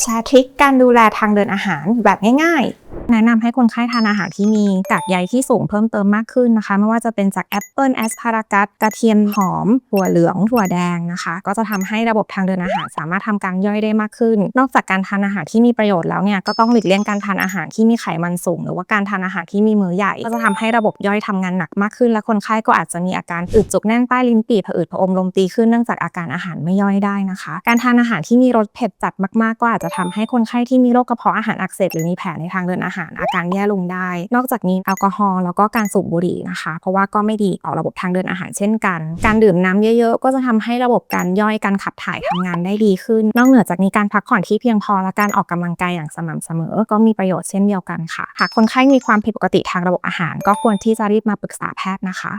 แชร์ทริคการดูแลทางเดินอาหารแบบง่ายๆ แนะนำให้คนไข้ทานอาหารที่มีกากใยที่สูงเพิ่มเติมมากขึ้นนะคะ ไม่ว่าจะเป็นจากแอปเปิลแอสพารากัสกระเทียมหอมถั่วเหลืองถั่วแดงนะคะ ก็จะทำให้ระบบทางเดินอาหารสามารถทำการย่อยได้มากขึ้น นอกจากการทานอาหารที่มีประโยชน์แล้วเนี่ยก็ต้องหลีกเลี่ยงการทานอาหารที่มีไขมันสูง หรือว่าการทานอาหารที่มีมือใหญ่ ก็จะทำให้ระบบย่อยทำงานหนักมากขึ้น และคนไข้ก็อาจจะมีอาการอึดจุกแน่นใต้ลิ้นปี่ผะอืดผะอมลมตีขึ้นเนื่องจากอาการอาหารไม่ย่อยได้นะคะ การทานอาหารที่มีรสเผ็ดจัดมากๆ ก็อาจจะทำให้คนไข้ที่มีโรคกระเพาะอาหารอักเสบหรือมีแผลในทางเดินอาหารอาการแย่ลงได้ นอกจากนี้แอลกอฮอล์แล้วก็การสูบบุหรี่นะคะ เพราะว่าก็ไม่ดีต่อระบบทางเดินอาหารเช่นกัน การดื่มน้ำเยอะๆ ก็จะทำให้ระบบการย่อยการขับถ่ายทำงานได้ดีขึ้น นอกเหนือจากนี้การพักผ่อนที่เพียงพอและการออกกำลังกายอย่างสม่ำเสมอ ก็มีประโยชน์เช่นเดียวกันค่ะ หากคนไข้มีความผิดปกติทางระบบอาหาร ก็ควรที่จะรีบมาปรึกษาแพทย์นะคะ